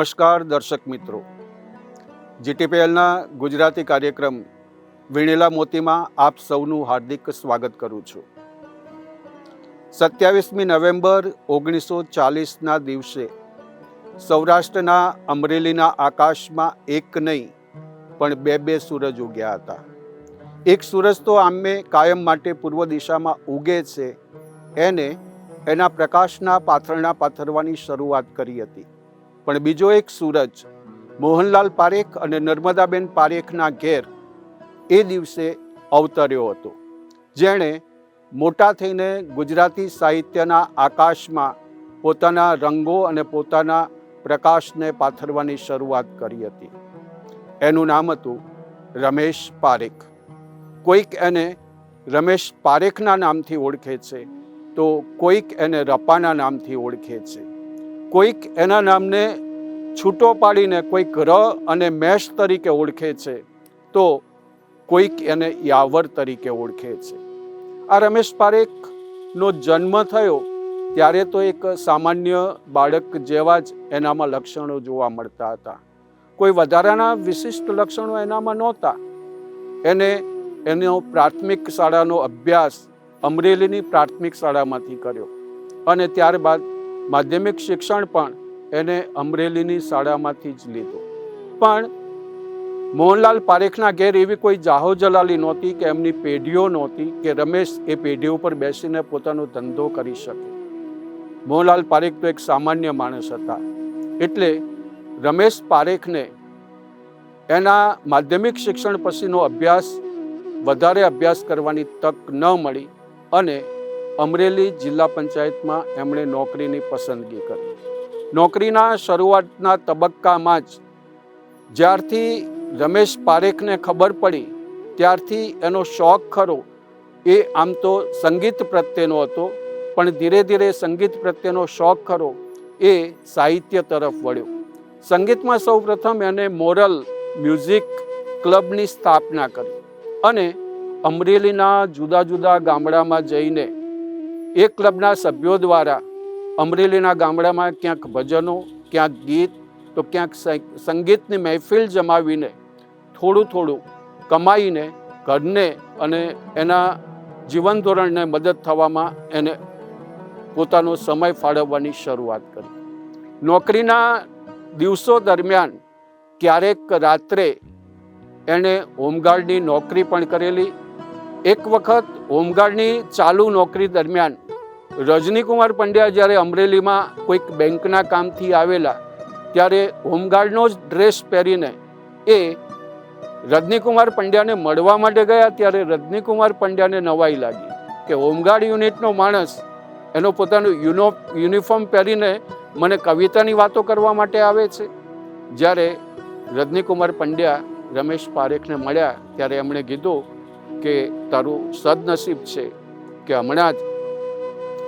નમસ્કાર દર્શક મિત્રો. જીટીપીએલના ગુજરાતી કાર્યક્રમ વીણેલા મોતીમાં આપ સૌનું હાર્દિક સ્વાગત કરું છું. સત્યાવીસમી નવેમ્બર ઓગણીસો ચાલીસના દિવસે સૌરાષ્ટ્રના અમરેલીના આકાશમાં એક નહીં, પણ બે બે સૂરજ ઉગ્યા હતા. એક સૂરજ તો આમે કાયમ માટે પૂર્વ દિશામાં ઉગે છે, એને એના પ્રકાશના પાથરણા પાથરવાની શરૂઆત કરી હતી. પણ બીજો એક સૂરજ, મોહનલાલ પારેખ અને નર્મદાબેન પારેખના ઘેર એ દિવસે અવતર્યો હતો. જેણે મોટા થઈને ગુજરાતી સાહિત્યના આકાશમાં પોતાના રંગો અને પોતાના પ્રકાશને પાથરવાની શરૂઆત કરી હતી. એનું નામ હતું રમેશ પારેખ. કોઈક એને રમેશ પારેખના નામથી ઓળખે છે તો કોઈક એને રપાના નામથી ઓળખે છે. કોઈક એના નામને છૂટો પાડીને કોઈક ર અને મેષ તરીકે ઓળખે છે, તો કોઈક એને યાવર તરીકે ઓળખે છે. આ રમેશ પારેખનો જન્મ થયો ત્યારે તો એક સામાન્ય બાળક જેવા જ એનામાં લક્ષણો જોવા મળતા હતા. કોઈ વધારાના વિશિષ્ટ લક્ષણો એનામાં નહોતા. એને એનો પ્રાથમિક શાળાનો અભ્યાસ અમરેલીની પ્રાથમિક શાળામાંથી કર્યો અને ત્યારબાદ માધ્યમિક શિક્ષણ પણ એને અમરેલીની શાળામાંથી જ લીધું. પણ મોહનલાલ પારેખના ઘેર એવી કોઈ જાહો જલાલી નહોતી કે એમની પેઢીઓ નહોતી કે રમેશ એ પેઢી ઉપર બેસીને પોતાનો ધંધો કરી શકે. મોહનલાલ પારેખ તો એક સામાન્ય માણસ હતા. એટલે રમેશ પારેખને એના માધ્યમિક શિક્ષણ પછીનો અભ્યાસ વધારે અભ્યાસ કરવાની તક ન મળી અને અમરેલી જિલ્લા પંચાયતમાં એમણે નોકરીની પસંદગી કરી. નોકરીના શરૂઆતના તબક્કામાં જ જ્યારથી રમેશ પારેખને ખબર પડી, ત્યારથી એનો શોખ ખરો. એ આમ તો સંગીત પ્રત્યેનો હતો, પણ ધીરે ધીરે સંગીત પ્રત્યેનો શોખ ખરો એ સાહિત્ય તરફ વળ્યો. સંગીતમાં સૌ પ્રથમ એને મોરલ મ્યુઝિક ક્લબની સ્થાપના કરી અને અમરેલીના જુદા જુદા ગામડામાં જઈને એ ક્લબના સભ્યો દ્વારા અમરેલીના ગામડામાં ક્યાંક ભજનો, ક્યાંક ગીત, તો ક્યાંક સંગીતની મહેફિલ જમાવીને થોડું થોડું કમાઈને ઘરને અને એના જીવન ધોરણને મદદ થવામાં એને પોતાનો સમય ફાળવવાની શરૂઆત કરી. નોકરીના દિવસો દરમિયાન ક્યારેક રાત્રે એણે હોમગાર્ડની નોકરી પણ કરેલી એક વખત હોમગાર્ડની ચાલુ નોકરી દરમિયાન રજનીકુમાર પંડ્યા જ્યારે અમરેલીમાં કોઈક બેંકના કામથી આવેલા, ત્યારે હોમગાર્ડનો જ ડ્રેસ પહેરીને એ રજનીકુમાર પંડ્યાને મળવા માટે ગયા, ત્યારે રજનીકુમાર પંડ્યાને નવાઈ લાગી કે હોમગાર્ડ યુનિટનો માણસ એનો પોતાનો યુનો, યુનિફોર્મ પહેરીને મને કવિતાની વાતો કરવા માટે આવે છે. જ્યારે રજનીકુમાર પંડ્યા રમેશ પારેખને મળ્યા, ત્યારે એમણે કીધું કે તારું સદનસીબ છે કે હમણાં જ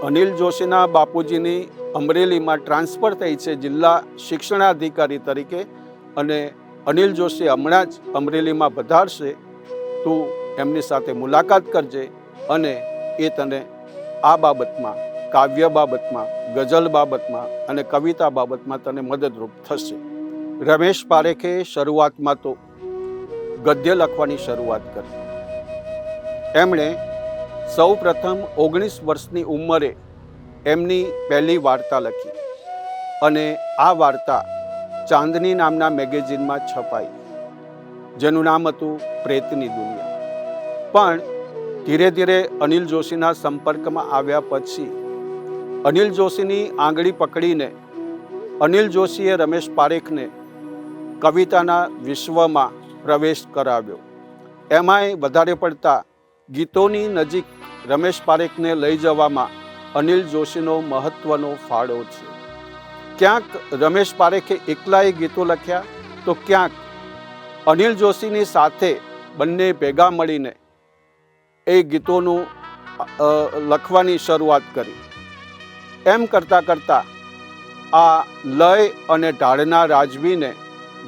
અનિલ જોશીના બાપુજીની અમરેલીમાં ટ્રાન્સફર થઈ છે જિલ્લા શિક્ષણાધિકારી તરીકે અને અનિલ જોશી હમણાં જ અમરેલીમાં પધારશે. તું એમની સાથે મુલાકાત કરજે અને એ તને આ બાબતમાં, કાવ્ય બાબતમાં, ગઝલ બાબતમાં અને કવિતા બાબતમાં તને મદદરૂપ થશે. રમેશ પારેખે શરૂઆતમાં તો ગદ્ય લખવાની શરૂઆત કરી. એમણે સૌ પ્રથમ ઓગણીસ વર્ષની ઉંમરે એમની પહેલી વાર્તા લખી અને આ વાર્તા ચાંદની નામના મેગેઝિનમાં છપાઈ, જેનું નામ હતું પ્રેતની દુનિયા. પણ ધીરે ધીરે અનિલ જોશીના સંપર્કમાં આવ્યા પછી અનિલ જોશીની આંગળી પકડીને અનિલ જોશીએ રમેશ પારેખને કવિતાના વિશ્વમાં પ્રવેશ કરાવ્યો. એમાંય વધારે પડતા ગીતોની નજીક રમેશ પારેખને લઈ જવામાં અનિલ જોશીનો મહત્વનો ફાળો છે. ક્યાંક રમેશ પારેખે એકલાએ ગીતો લખ્યા, તો ક્યાંક અનિલ જોશીની સાથે બંને ભેગા મળીને એ ગીતોનું લખવાની શરૂઆત કરી. એમ કરતાં કરતાં આ લય અને ઢાળના રાજવીને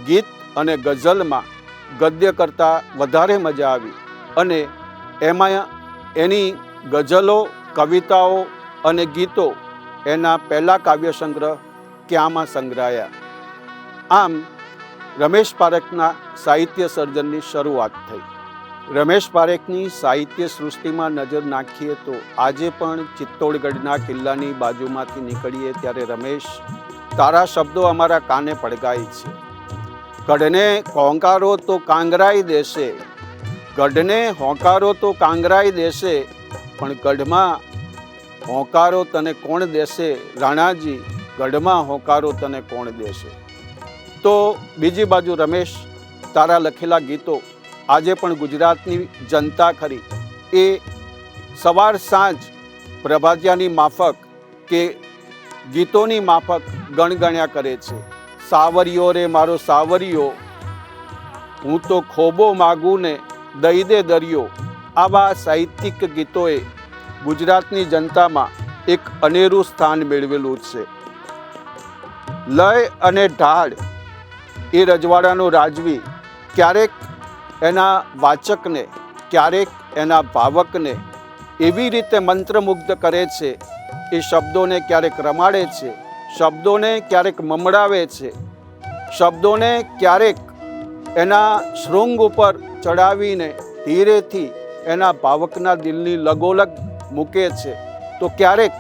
ગીત અને ગઝલમાં ગદ્ય કરતાં વધારે મજા આવી અને એમાં એની ગઝલો, કવિતાઓ અને ગીતો એના પહેલાં કાવ્ય સંગ્રહ ક્યાંમાં સંગ્રહાયા? આમ, રમેશ પારેખના સાહિત્ય સર્જનની શરૂઆત થઈ. રમેશ પારેખની સાહિત્ય સૃષ્ટિમાં નજર નાખીએ તો આજે પણ ચિત્તોડગઢના કિલ્લાની બાજુમાંથી નીકળીએ ત્યારે રમેશ, તારા શબ્દો અમારા કાને પડગાય છે. કડને કોંકારો તો કાંગરાઈ દેશે ગઢને હોંકારો તો કાંગરાઈ દેશે, પણ ગઢમાં હોંકારો તને કોણ દેશે? રાણાજી, ગઢમાં હોંકારો તને કોણ દેશે? તો બીજી બાજુ રમેશ, તારા લખેલા ગીતો આજે પણ ગુજરાતની જનતા ખરી. એ સવાર સાંજ પ્રભાતિયાની માફક કે ગીતોની માફક ગણગણ્યા કરે છે. સાવરિયો રે મારો સાવરિયો હું તો ખોબો માગું ને દઈ દે દરિયો. આવા સાહિત્યિક ગીતોએ ગુજરાતની જનતામાં એક અનેરું સ્થાન મેળવેલું છે. લય અને ઢાળ એ રજવાડાનો રાજવી ક્યારેક એના વાચકને, ક્યારેક એના ભાવકને એવી રીતે મંત્રમુગ્ધ કરે છે એ શબ્દોને ક્યારેક રમાડે છે, શબ્દોને ક્યારેક મમડાવે છે, શબ્દોને ક્યારેક એના શૃંગ ઉપર ચડાવીને ધીરેથી એના ભાવકના દિલની લગોલગ મૂકે છે. તો ક્યારેક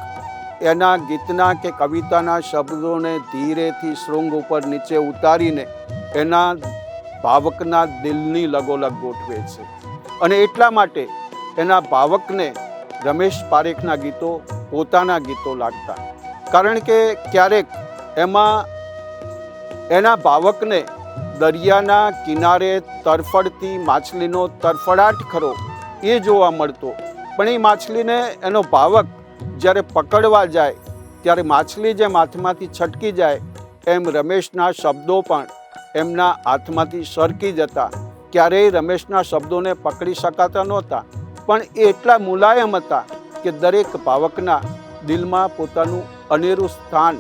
એના ગીતના કે કવિતાના શબ્દોને ધીરેથી શૃંગ ઉપર નીચે ઉતારીને એના ભાવકના દિલની લગોલગ ગોઠવે છે. અને એટલા માટે એના ભાવકને રમેશ પારેખના ગીતો પોતાના ગીતો લાગતા. કારણ કે ક્યારેક એમાં એના ભાવકને દરિયાના કિનારે તરફડતી માછલીનો તરફડાટ ખરો, એ જોવા મળતો. પણ એ માછલીને એનો ભાવક જ્યારે પકડવા જાય, ત્યારે માછલી જેમ હાથમાંથી છટકી જાય, એમ રમેશના શબ્દો પણ એમના હાથમાંથી સરકી જતા. ક્યારેય રમેશના શબ્દોને પકડી શકાતા નહોતા, પણ એ એટલા મુલાયમ હતા કે દરેક ભાવકના દિલમાં પોતાનું અનેરું સ્થાન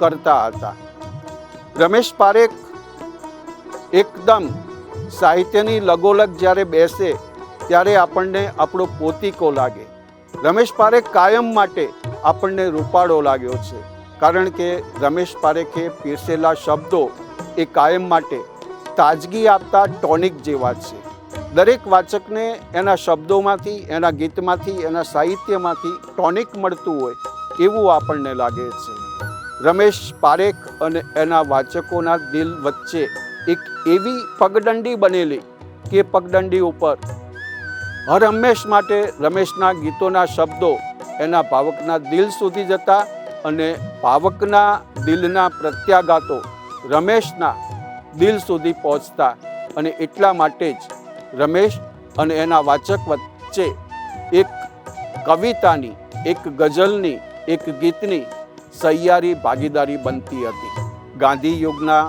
કરતા હતા. રમેશ પારેખ એકદમ સાહિત્યની લગોલગ જ્યારે બેસે, ત્યારે આપણને આપણો પોતીકો લાગે. રમેશ પારેખ કાયમ માટે આપણને રૂપાળો લાગ્યો છે. કારણ કે રમેશ પારેખે પીરસેલા શબ્દો એ કાયમ માટે તાજગી આપતા ટોનિક જેવા છે. દરેક વાચકને એના શબ્દોમાંથી, એના ગીતમાંથી, એના સાહિત્યમાંથી ટોનિક મળતું હોય એવું આપણને લાગે છે. રમેશ પારેખ અને એના વાચકોના દિલ વચ્ચે એક એવી પગદંડી બનેલી કે પગદંડી ઉપર હર હંમેશ માટે રમેશના ગીતોના શબ્દો એના ભાવકના દિલ સુધી જતા અને ભાવકના દિલના પ્રત્યાઘાતો રમેશના દિલ સુધી પહોંચતા અને એટલા માટે જ રમેશ અને એના વાચક વચ્ચે એક કવિતાની, એક ગઝલની, એક ગીતની સહિયારી ભાગીદારી બનતી હતી. ગાંધી યુગના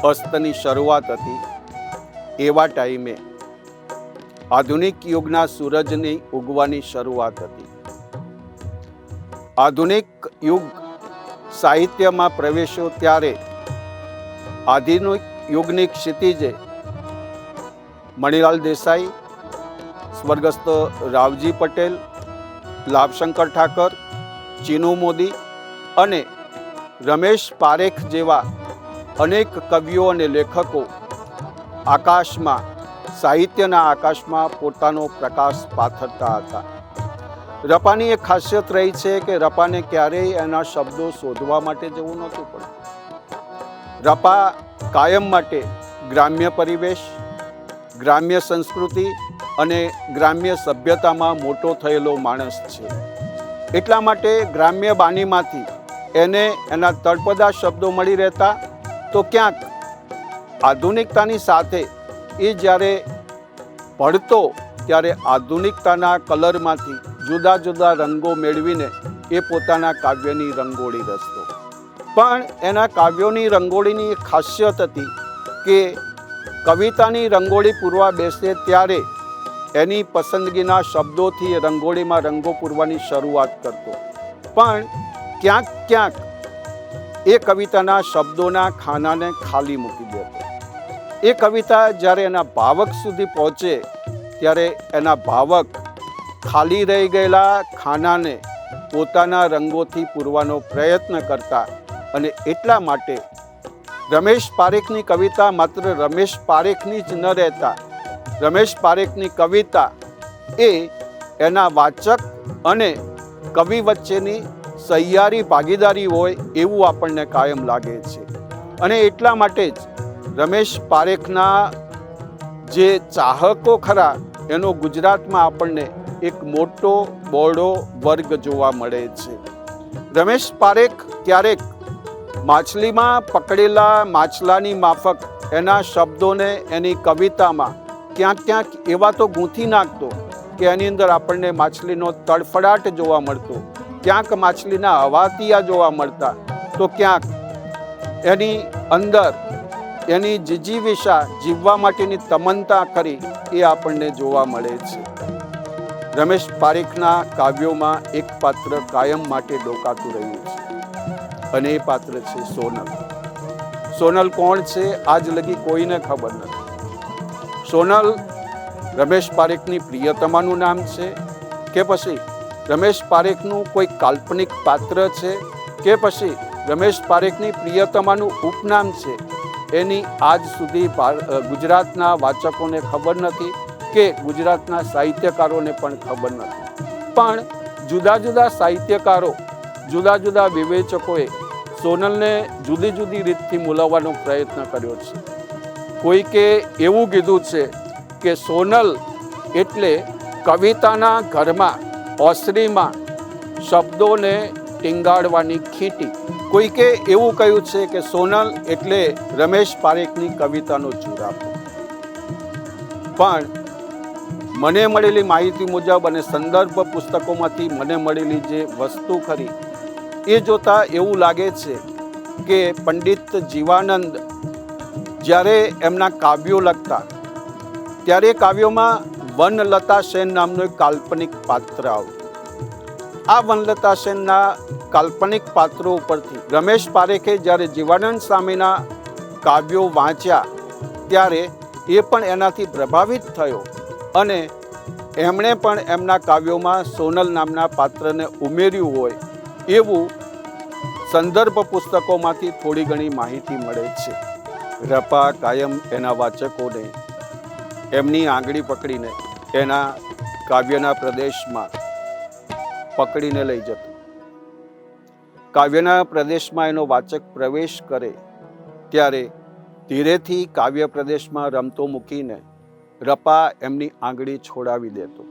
અસ્તની શરૂઆત હતી. એવા ટાઈમે આધુનિક યુગના સૂરજની ઉગવાની શરૂઆત હતી. આધુનિક યુગ સાહિત્યમાં પ્રવેશ્યો ત્યારે આધુનિક યુગની ક્ષિતિજે મણિલાલ દેસાઈ, સ્વર્ગસ્થ રાવજી પટેલ, લાભશંકર ઠાકર, ચીનુ મોદી અને રમેશ પારેખ જેવા અનેક કવિઓ અને લેખકો આકાશમાં, સાહિત્યના આકાશમાં પોતાનો પ્રકાશ પાથરતા હતા. રપાની એક ખાસિયત રહી છે કે રપાને ક્યારેય એના શબ્દો શોધવા માટે જવું નહોતું પડતું. રપા કાયમ માટે ગ્રામ્ય પરિવેશ, ગ્રામ્ય સંસ્કૃતિ અને ગ્રામ્ય સભ્યતામાં મોટો થયેલો માણસ છે. એટલા માટે ગ્રામ્ય બાનીમાંથી એને એના તળપદા શબ્દો મળી રહેતા તો ક્યાંક આધુનિકતાની સાથે એ જ્યારે ભળતો, ત્યારે આધુનિકતાના કલરમાંથી જુદા જુદા રંગો મેળવીને એ પોતાના કાવ્યની રંગોળી રચતો. પણ એના કાવ્યોની રંગોળીની એક ખાસિયત હતી કે કવિતાની રંગોળી પૂરવા બેસે ત્યારે એની પસંદગીના શબ્દોથી રંગોળીમાં રંગો પૂરવાની શરૂઆત કરતો. પણ ક્યાંક ક્યાંક એ કવિતાના શબ્દોના ખાનાને ખાલી મૂકી દેતો એ કવિતા જ્યારે એના ભાવક સુધી પહોંચે, ત્યારે એના ભાવક ખાલી રહી ગયેલા ખાનાને પોતાના રંગોથી પૂરવાનો પ્રયત્ન કરતા અને એટલા માટે રમેશ પારેખની કવિતા માત્ર રમેશ પારેખની જ ન રહેતા, રમેશ પારેખની કવિતા એ એના વાચક અને કવિ વચ્ચેની સહિયારી ભાગીદારી હોય એવું આપણને કાયમ લાગે છે. અને એટલા માટે જ રમેશ પારેખના જે ચાહકો ખરા, એનો ગુજરાતમાં આપણને એક મોટો, બોડો વર્ગ જોવા મળે છે. રમેશ પારેખ ક્યારેક માછલીમાં પકડેલા માછલાની માફક એના શબ્દોને એની કવિતામાં ક્યાંક ક્યાંક એવા તો ગૂંથી નાખતો કે એની અંદર આપણને માછલીનો તડફડાટ જોવા મળતો. ક્યાંક માછલીના હવાતિયા જોવા મળતા, તો ક્યાંક એની અંદર એની જીજીવિષા જીવવા માટેની તમન્તા કરી એ આપણને જોવા મળે છે. રમેશ પારેખના કાવ્યોમાં એક પાત્ર કાયમ માટે ડોકાતું રહ્યું છે. અને એ પાત્ર છે સોનલ. સોનલ કોણ છે આજ લગી કોઈને ખબર નથી. સોનલ રમેશ પારેખની પ્રિયતમાનું નામ છે કે પછી રમેશ પારેખનું કોઈ કાલ્પનિક પાત્ર છે કે પછી રમેશ પારેખની પ્રિયતમાનું ઉપનામ છે? એની આજ સુધી ગુજરાતના વાચકોને ખબર નથી કે ગુજરાતના સાહિત્યકારોને પણ ખબર નથી. પણ જુદા જુદા સાહિત્યકારો, જુદા જુદા વિવેચકોએ સોનલને જુદી જુદી રીતથી મૂલવવાનો પ્રયત્ન કર્યો છે. કોઈકે એવું કીધું છે કે સોનલ એટલે કવિતાના ઘરમાં ઓસરીમાં શબ્દોને ટીંગાડવાની ખીટી. કોઈકે એવું કહ્યું છે કે સોનલ એટલે રમેશ પારેખની કવિતાનો ચુરાપો પણ મને મળેલી માહિતી મુજબ અને સંદર્ભ પુસ્તકોમાંથી મને મળેલી જે વસ્તુ ખરી, એ જોતા એવું લાગે છે કે પંડિત જીવાનંદ જ્યારે એમના કાવ્યો લખતા, ત્યારે કાવ્યોમાં વનલતા સેન નામનું એક કાલ્પનિક પાત્ર આવ્યું આ વનલતા સેનના કાલ્પનિક પાત્રો ઉપરથી રમેશ પારેખે જ્યારે જીવાનંદ સ્વામીના કાવ્યો વાંચ્યા, ત્યારે એ પણ એનાથી પ્રભાવિત થયો અને એમણે પણ એમના કાવ્યોમાં સોનલ નામના પાત્રને ઉમેર્યું હોય એવું સંદર્ભ પુસ્તકોમાંથી થોડી ઘણી માહિતી મળે છે. રપા કાયમ એના વાચકોને એમની આંગળી પકડીને એના કાવ્યના પ્રદેશમાં પકડીને લઈ જતો. કાવ્યના પ્રદેશમાં એનો વાચક પ્રવેશ કરે ત્યારે ધીરેથી કાવ્ય પ્રદેશમાં રમતો મૂકીને રપા એમની આંગળી છોડાવી દેતો.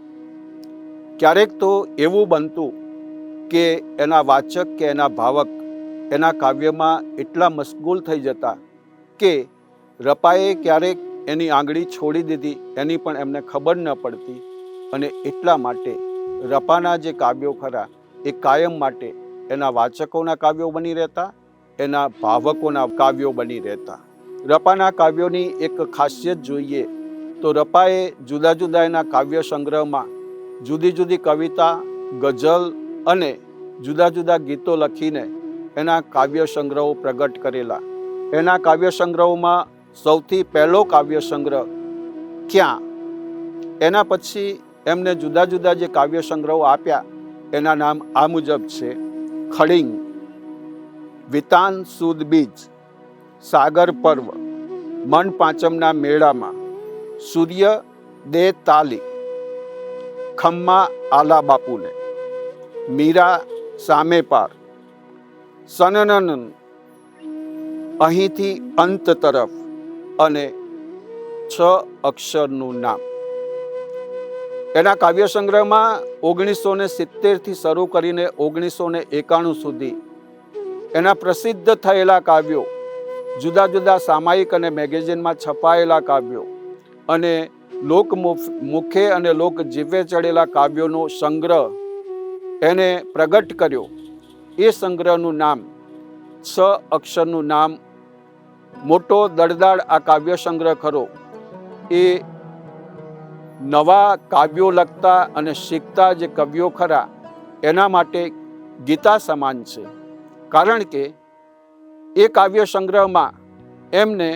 ક્યારેક તો એવું બનતું કે એના વાચક કે એના ભાવક એના કાવ્યમાં એટલા મશગુલ થઈ જતા કે રપાએ ક્યારેક એની આંગળી છોડી દીધી. એની પણ એમને ખબર ન પડતી. અને એટલા માટે રપાના જે કાવ્યો ખરા, એ કાયમ માટે એના વાચકોના કાવ્યો બની રહેતા, એના ભાવકોના કાવ્યો બની રહેતા. રપાના કાવ્યોની એક ખાસિયત જોઈએ તો રપાએ જુદા જુદા એના કાવ્ય સંગ્રહમાં જુદી જુદી કવિતા, ગઝલ અને જુદા જુદા ગીતો લખીને એના કાવ્ય સંગ્રહો પ્રગટ કરેલા. એના કાવ્ય સંગ્રહોમાં સૌથી પહેલો કાવ્ય સંગ્રહ ક્યાં? એના પછી એમને જુદા જુદા જે કાવ્ય સંગ્રહો આપ્યા, એના નામ આ મુજબ છે. ખડિંગ, વિતાન સુદ બીજ, સાગર પર્વ, મન પાંચમના મેળામાં, સૂર્ય દે તાલી, ખમ્મા આલા બાપુને, મીરા સામે પાર, સનનન અહીંથી અંત તરફ અને છ અક્ષરનું નામ. એના કાવ્ય સંગ્રહમાં ઓગણીસો ને સિત્તેરથી શરૂ કરીને ઓગણીસો ને એકાણું સુધી એના પ્રસિદ્ધ થયેલા કાવ્યો, જુદા જુદા સામાયિક અને મેગેઝિનમાં છપાયેલા કાવ્યો અને લોક મુખે અને લોક જીવે ચડેલા કાવ્યોનો સંગ્રહ એને પ્રગટ કર્યો. એ સંગ્રહનું નામ છ અક્ષરનું નામ મોટો દળદાળ આ કાવ્ય સંગ્રહ ખરો. એ નવા કાવ્યો લખતા અને શીખતા જે કવિઓ ખરા, એના માટે ગીતા સમાન છે. કારણ કે એ કાવ્ય સંગ્રહમાં એમને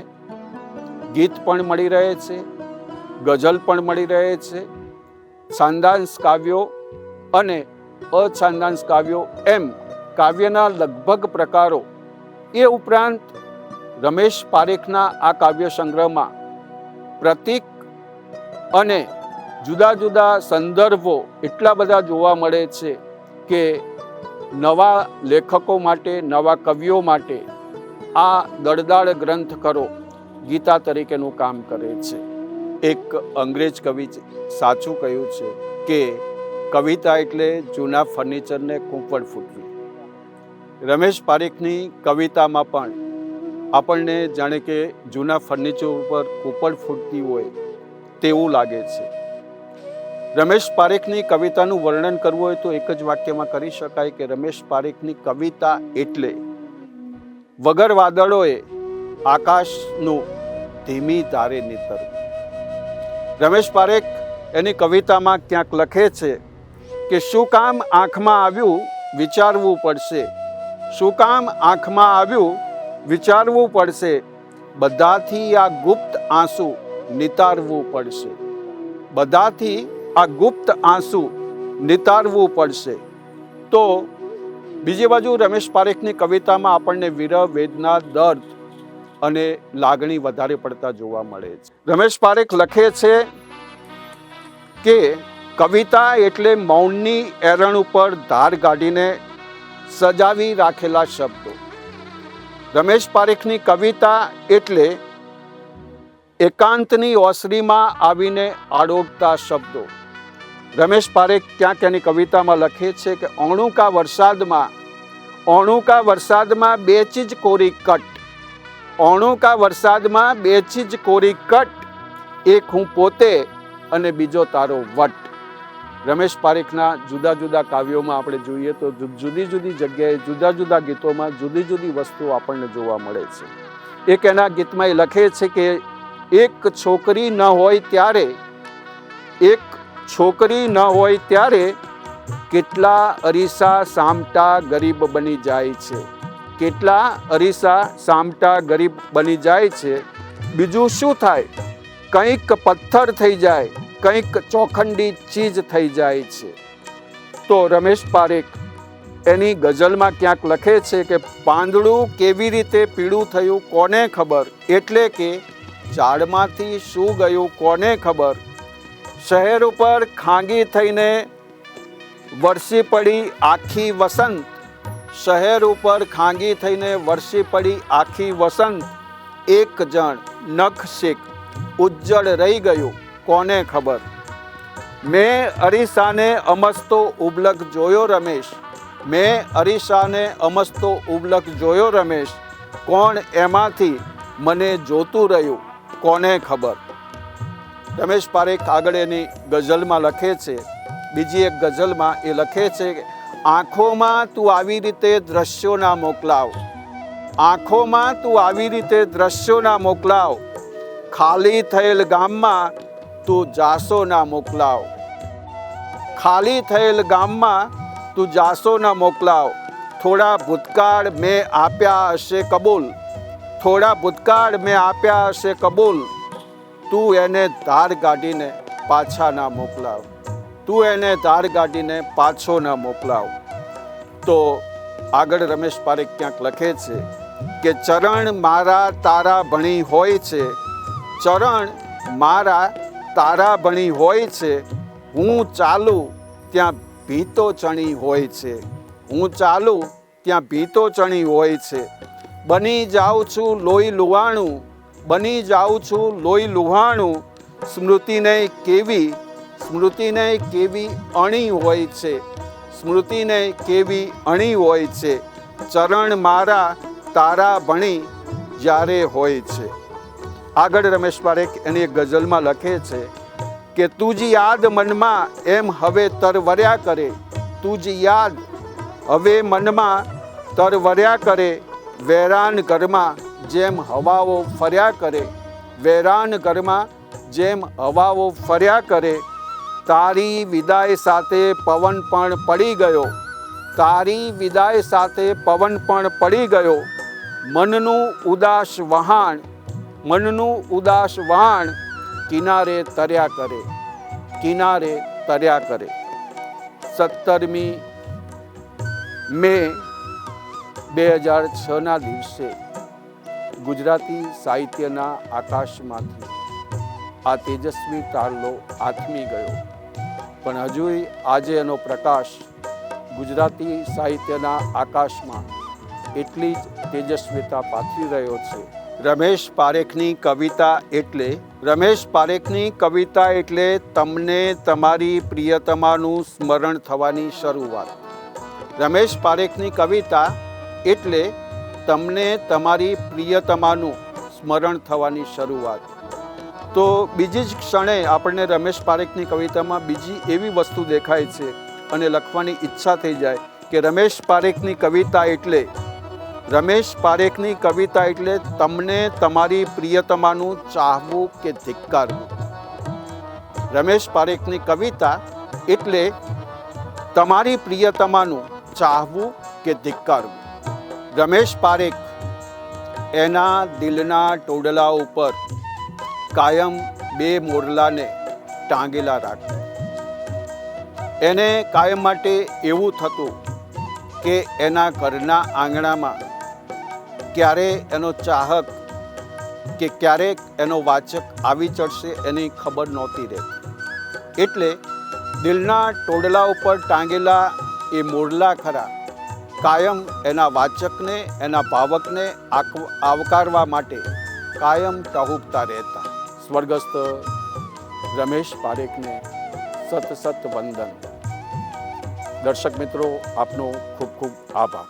ગીત પણ મળી રહે છે, ગઝલ પણ મળી રહે છે, છાંદાંશ કાવ્યો અને અછાંદાંશ કાવ્યો એમ કાવ્યના લગભગ પ્રકારો. એ ઉપરાંત રમેશ પારેખના આ કાવ્ય સંગ્રહમાં પ્રતીક અને જુદા જુદા સંદર્ભો એટલા બધા જોવા મળે છે કે નવા લેખકો માટે, નવા કવિઓ માટે આ દળદાળ ગ્રંથ કરો ગીતા તરીકેનું કામ કરે છે. એક અંગ્રેજ કવિ સાચું કહ્યું છે કે કવિતા એટલે જૂના ફર્નિચરને કૂંપળ ફૂટવી. રમેશ પારેખની કવિતામાં પણ આપણને જાણે કે જૂના ફર્નિચર ઉપર કૂપળ ફૂટતી હોય તેવું લાગે છે. રમેશ પારેખની કવિતાનું વર્ણન કરવું હોય તો એક જ વાક્યમાં કરી શકાય કે રમેશ પારેખની કવિતા એટલે વગર વાદળોએ આકાશનું ધીમી ધારે નીતરવું. રમેશ પારેખ એની કવિતામાં ક્યાંક લખે છે કે શું કામ આંખમાં આવ્યું વિચારવું પડશે. શું કામ આંખમાં આવ્યું વિચારવું પડશે. બધાથી આ ગુપ્ત આંસુ નિતારવું પડશે. બધાથી આ ગુપ્ત આંસુ નિતારવું પડશે. તો બીજી બાજુ રમેશ પારેખની કવિતામાં આપણને વિરહ, વેદના, દર્દ અને લાગણી વધારે પડતા જોવા મળે છે. રમેશ પારેખ લખે છે કે કવિતા એટલે મૌનની એરણ ઉપર ધાર કાઢીને સજાવી રાખેલા શબ્દો. રમેશ પારેખની કવિતા એટલે એકાંતની ઓસરીમાં આવીને આડોગતા શબ્દો. રમેશ પારેખ ક્યાંક એની કવિતામાં લખે છે કે, અણુકા વરસાદમાં ઓણુકા વરસાદમાં બે ચીજ કોરી કટ. ઓણુકા વરસાદમાં બે ચીજ કોરી કટ. એક હું પોતે અને બીજો તારો વટ. રમેશ પારેખના જુદા જુદા કાવ્યોમાં આપણે જોઈએ તો જુદી જુદી જગ્યાએ જુદા જુદા ગીતોમાં જુદી જુદી વસ્તુઓ આપણને જોવા મળે છે. એક એના ગીતમાં એ લખે છે કે, એક છોકરી ન હોય ત્યારે, એક છોકરી ન હોય ત્યારે કેટલા અરીસા સામટા ગરીબ બની જાય છે. કેટલા અરીસા સામટા ગરીબ બની જાય છે. બીજું શું થાય? કંઈક પથ્થર થઈ જાય. કંઈક ચોખંડી ચીજ થઈ જાય છે. તો રમેશ પારેખ, એની ગઝલમાં ક્યાંક લખે છે કે પાંદડું કેવી રીતે પીળું થયું કોને ખબર? એટલે કે ઝાડમાંથી શું ગયું કોને ખબર? શહેર ઉપર ખાંગી થઈને વરસી પડી આખી વસંત. શહેર ઉપર ખાંગી થઈને વરસી પડી આખી વસંત. એક જણ નખ શેક ઉજ્જળ રહી ગયું. કોને ખબર? મેં અરીસાને અમસ્તો ઉબલક જોયો રમેશ. મેં અરીસાને અમસ્તો ઉબલક જોયો રમેશ. કોણ એમાંથી મને જોતું રહ્યું? કોને ખબર? રમેશ પારેખ આગળ એની ગઝલમાં લખે છે. બીજી એક ગઝલમાં એ લખે છે આંખોમાં તું આવી રીતે દ્રશ્યો ના મોકલાવ. આંખોમાં તું આવી રીતે દ્રશ્યો મોકલાવ. ખાલી થયેલ ગામમાં તું જાસો ના મોકલાવ. ખાલી થયેલ ગામમાં તું જાસો ના મોકલાવ. થોડા ભૂતકાળ મેં આપ્યા હશે કબૂલ. થોડા ભૂતકાળ મેં આપ્યા હશે કબૂલ. તું એને ધાર કાઢીને પાછા ના મોકલાવ. તું એને ધાર કાઢીને પાછો ના મોકલાવ. તો આગળ રમેશ પારેખ ક્યાંક લખે છે કે ચરણ મારા તારા ભણી હોય છે. ચરણ મારા તારા ભણી હોય છે, હું ચાલું ત્યાં ભીતો ચણી હોય છે. હું ચાલું ત્યાં ભીતો ચણી હોય છે. બની જાઉં છું લોહી લુહાણું, બની જાઉં છું લોહી લુહાણું. સ્મૃતિને કેવી સ્મૃતિને કેવી અણી હોય છે. સ્મૃતિને કેવી અણી હોય છે. ચરણ મારા તારા ભણી જ્યારે હોય છે. આગળ રમેશ પારેખ એની એક ગઝલમાં લખે છે કે તુજી યાદ મનમાં એમ હવે તરવર્યા કરે. તુજી યાદ હવે મનમાં તરવર્યા કરે. વેરાન ઘરમાં જેમ હવાઓ ફર્યા કરે. વેરાન ઘરમાં જેમ હવાઓ ફર્યા કરે. તારી વિદાય સાથે પવન પણ પડી ગયો. તારી વિદાય સાથે પવન પણ પડી ગયો. મનનું ઉદાસ વહાણ મનનું ઉદાસ વાણ કિનારે તર્યા કરે, કિનારે તર્યા કરે. સત્તરમી મે બે હજાર છના દિવસે ગુજરાતી સાહિત્યના આકાશમાંથી આ તેજસ્વી તારલો આથમી ગયો. પણ હજુય આજે એનો પ્રકાશ ગુજરાતી સાહિત્યના આકાશમાં એટલી જ તેજસ્વીતા પાથરી રહ્યો છે રમેશ પારેખની કવિતા એટલે, રમેશ પારેખની કવિતા એટલે તમને તમારી પ્રિયતમાનું સ્મરણ થવાની શરૂઆત. રમેશ પારેખની કવિતા એટલે તમને તમારી પ્રિયતમાનું સ્મરણ થવાની શરૂઆત. તો બીજી જ ક્ષણે આપણને રમેશ પારેખની કવિતામાં બીજી એવી વસ્તુ દેખાય છે અને લખવાની ઈચ્છા થઈ જાય કે રમેશ પારેખની કવિતા એટલે રમેશ પારેખની કવિતા એટલે તમને તમારી પ્રિયતમાનું ચાહવું કે ધિક્કારવું રમેશ પારેખની કવિતા એટલે તમારી પ્રિયતમાનું ચાહવું કે ધિક્કારવું. રમેશ પારેખ, એના દિલના ટોડલા ઉપર કાયમ બે મોરલાને ટાંગેલા રાખે એને કાયમ માટે એવું થતું કે એના ઘરના આંગણામાં ક્યારે એનો ચાહક કે ક્યારેક એનો વાચક આવી ચડશે એની ખબર નહોતી રહેતી. એટલે દિલના ટોડલા ઉપર ટાંગેલા એ મોરલા ખરા કાયમ એના વાચકને, એના ભાવકને આવકારવા માટે કાયમ ટહુકતા રહેતા. સ્વર્ગસ્થ રમેશ પારેખને સત સત વંદન. દર્શક મિત્રો, આપનો ખૂબ ખૂબ આભાર.